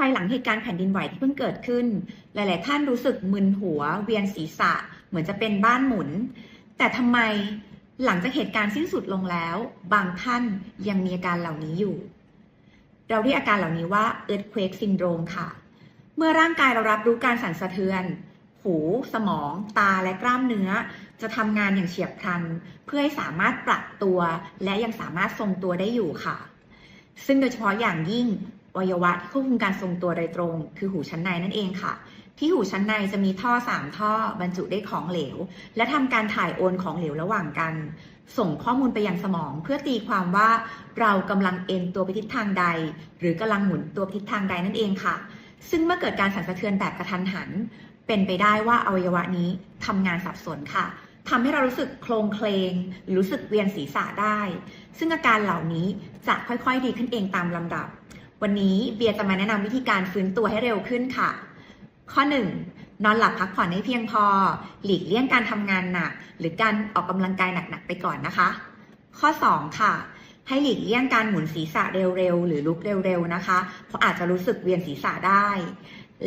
ภายหลังเหตุการณ์แผ่นดินไหวที่เพิ่งเกิดขึ้น หลาย ๆ ท่านรู้สึกมึนหัว เวียนศีรษะ เหมือนจะเป็นบ้านหมุน แต่ทำไมหลังจากเหตุการณ์สิ้นสุดลงแล้ว บางท่านยังมีอาการเหล่านี้อยู่ เราเรียกอาการเหล่านี้ว่า earthquake syndrome ค่ะ เมื่อร่างกายเรารับรู้การสั่นสะเทือน หู สมอง ตาและกล้ามเนื้อ จะทำงานอย่างเฉียบพลัน เพื่อให้สามารถปรับตัว และยังสามารถทรงตัวได้อยู่ค่ะ ซึ่งโดยเฉพาะอย่างยิ่ง วัยวะที่ควบคุมการทรงตัวโดยตรง คือหูชั้นในนั่นเองค่ะ ที่หูชั้นในจะมีท่อ 3 ท่อบรรจุได้ของเหลว และทำการถ่ายโอนของเหลวระหว่างกัน ส่งข้อมูลไปยังสมองเพื่อตีความว่าเรากำลังเอ็นตัวไปทิศทางใด หรือกำลังหมุนตัวทิศทางใดนั่นเองค่ะ ซึ่งเมื่อเกิดการสั่นสะเทือนแบบกระทันหัน เป็นไปได้ว่าอวัยวะนี้ทำงานสับสนค่ะทำให้เรารู้สึกโคลงเคลงหรือรู้สึกเวียนศีรษะได้ ซึ่งอาการเหล่านี้จะค่อยๆดีขึ้นเองตามลำดับ วันนี้เบียร์จะมาแนะนำวิธีการฟื้นตัวให้เร็วขึ้นค่ะ ข้อ 1. นอนหลับพักผ่อนให้เพียงพอ หลีกเลี่ยงการทำงานหนัก หรือการออกกำลังกายหนักๆไปก่อนนะคะ ข้อ 2 ค่ะ ให้หลีกเลี่ยงการหมุนศีรษะเร็วๆ หรือลุกเร็วๆนะคะ เพราะอาจจะรู้สึกเวียนศีรษะได้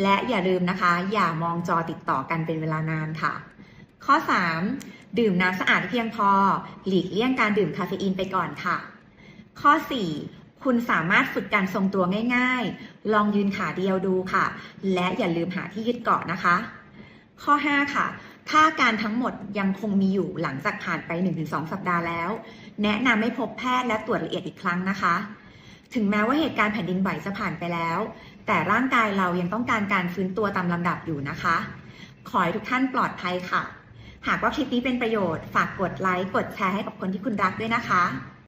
และอย่าลืมนะคะ อย่ามองจอติดต่อกันเป็นเวลานานค่ะ ข้อ 3. ดื่มน้ำสะอาดเพียงพอ หลีกเลี่ยงการดื่มคาเฟอีนไปก่อนค่ะ ข้อ 4. คุณสามารถฝึกการทรงตัวง่าย ๆ ลองยืนขาเดียวดูค่ะ และอย่าลืมหาที่ยึดเกาะนะคะ ข้อ 5 ค่ะ ถ้าการทั้งหมดยังคงมีอยู่หลังจากผ่านไป 1-2 สัปดาห์แล้ว แนะนำให้พบแพทย์และตรวจละเอียดอีกครั้งนะคะ ถึงแม้ว่าเหตุการณ์แผ่นดินไหวจะผ่านไปแล้ว แต่ร่างกายเรายังต้องการการฟื้นตัวตามลำดับอยู่นะคะ ขอให้ทุกท่านปลอดภัยค่ะ หากว่าคลิปนี้เป็นประโยชน์ ฝากกดไลค์ กดแชร์ให้กับคนที่คุณรักด้วยนะคะ